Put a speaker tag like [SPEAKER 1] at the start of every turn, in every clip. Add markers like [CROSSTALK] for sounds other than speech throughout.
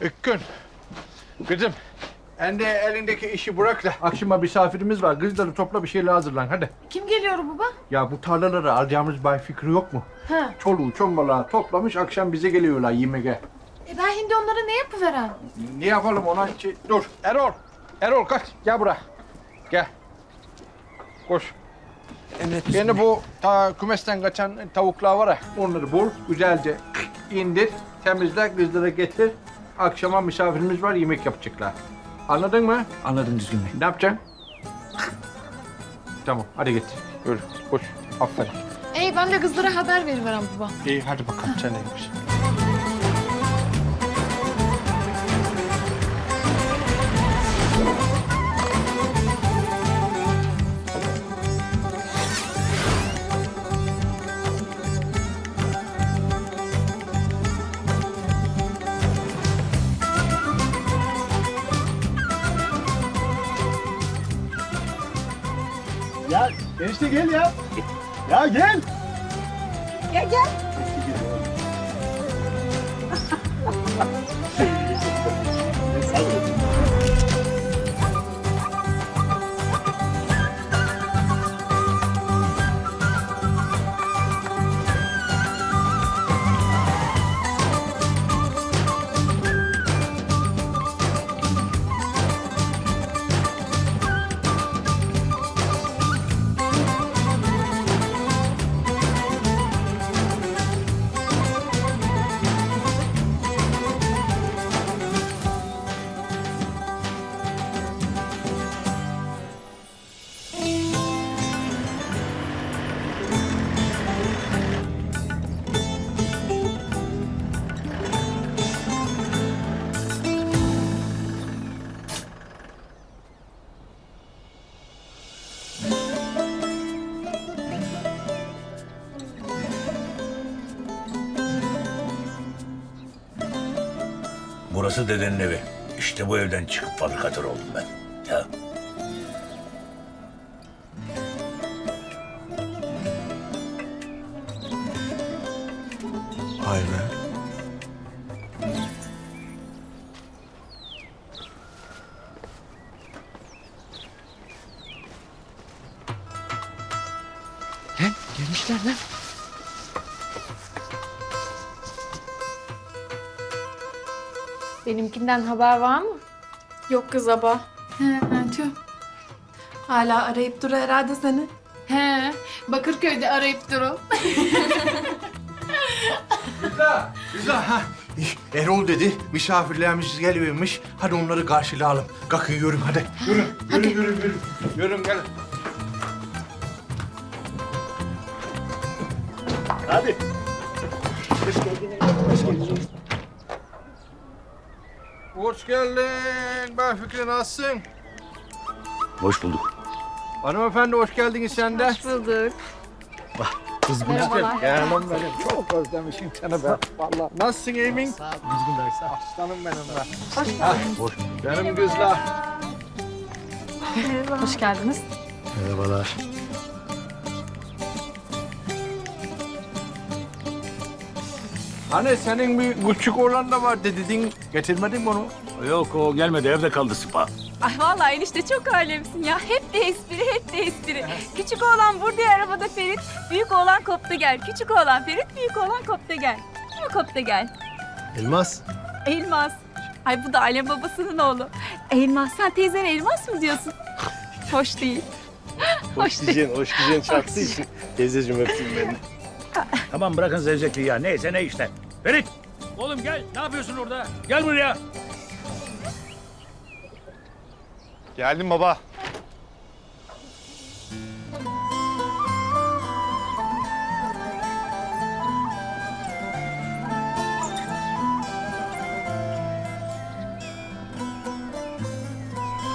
[SPEAKER 1] Ükkün. Kızım. Sen de elindeki işi bırak da akşama misafirimiz var. Kızları topla bir şeyler hazırlan hadi.
[SPEAKER 2] Kim geliyor baba?
[SPEAKER 1] Ya bu tarlaları alacağımız Bay Fikri yok mu?
[SPEAKER 2] Ha.
[SPEAKER 1] Çoluğu çombalağı toplamış akşam bize geliyorlar yemeğe.
[SPEAKER 2] E ben şimdi onlara ne yapıveren?
[SPEAKER 1] Ne yapalım ona? Şey, dur Erol. Erol kaç gel buraya. Gel. Koş. Beni bu ta kümesten kaçan tavuklar var ya onları bul güzelce indir temizle kızlara getir. Akşama misafirimiz var yemek yapacaklar. Anladın mı?
[SPEAKER 3] Anladım düzgün bey.
[SPEAKER 1] Ne yapacaksın? tamam hadi git. Yürü koş. Aferin.
[SPEAKER 2] Ey ben de kızlara haber veriverem baba.
[SPEAKER 1] İyi hadi bakalım sen neymiş.
[SPEAKER 4] Ya enişte gel ya. Ya gel.
[SPEAKER 5] Gel gel.
[SPEAKER 6] Burası dedenin evi. İşte bu evden çıkıp fabrikatör oldum ben. Ya
[SPEAKER 3] Vay be. Lan gelmişler lan.
[SPEAKER 2] Benimkinden haber var mı?
[SPEAKER 7] Yok kız aba. He, he, tüh. Hala arayıp dur herhalde seni.
[SPEAKER 2] He. Bakırköy'de arayıp durun.
[SPEAKER 1] Güzel, güzel ha. Erol dedi, misafirlerimiz geliyormuş. Hadi onları karşılayalım. Kalkın yürüm hadi. Yürü, yürü, yürü, yürü. Yürüm gel.
[SPEAKER 4] Hadi.
[SPEAKER 1] Hoş geldin. Ben Fikri nasılsın?
[SPEAKER 6] hoş bulduk.
[SPEAKER 1] Hanımefendi hoş geldiniz sen de.
[SPEAKER 2] bulduk.
[SPEAKER 3] Kızgın
[SPEAKER 2] Merhabalar.
[SPEAKER 1] Canım benim çok özlemişim seni be. Vallahi. Nasılsın Emin?
[SPEAKER 3] Düzgün derse.
[SPEAKER 1] Aslanım benim be. Hoş. Benim kızlar.
[SPEAKER 2] Hoş geldiniz.
[SPEAKER 3] Merhabalar.
[SPEAKER 1] Hani senin bir küçük oğlan da var dedin. Getirmedin mi onu?
[SPEAKER 6] Yok o gelmedi evde kaldı sıpa.
[SPEAKER 5] Ay vallahi enişte çok alemsin ya. Hep de espri, hep de espri. Küçük oğlan burada ya, arabada Ferit. Büyük oğlan kopta gel. Küçük oğlan Ferit, büyük oğlan kopta gel. Değil mi kopta gel?
[SPEAKER 3] Elmas.
[SPEAKER 5] Elmas. Ay bu da alem babasının oğlu. Elmas, sen teyzen Elmas mı diyorsun? Hoş değil. Hoş değil.
[SPEAKER 4] Oksijen, oksijen çarptığı için teyzeciğim öptüm beni. [LAUGHS]
[SPEAKER 6] Tamam bırakın zevzekliği ya neyse ne işte. Ferit oğlum gel ne yapıyorsun orada? Gel buraya.
[SPEAKER 4] Geldim baba.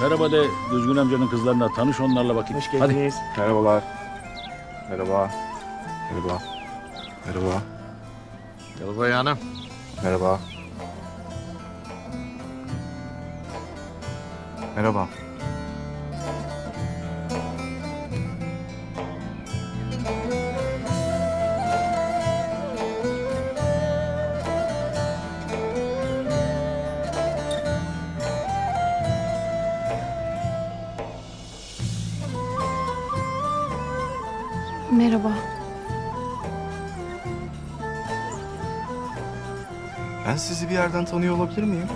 [SPEAKER 6] Merhaba de Düzgün amcanın kızlarına tanış onlarla bakayım.
[SPEAKER 4] Hoş
[SPEAKER 6] Hadi.
[SPEAKER 4] geldiniz. Merhabalar. Merhaba. Merhaba. Merhaba.
[SPEAKER 1] Yalabay Hanım.
[SPEAKER 4] Merhaba. Merhaba.
[SPEAKER 2] Merhaba.
[SPEAKER 3] Ben sizi bir yerden tanıyor olabilir miyim?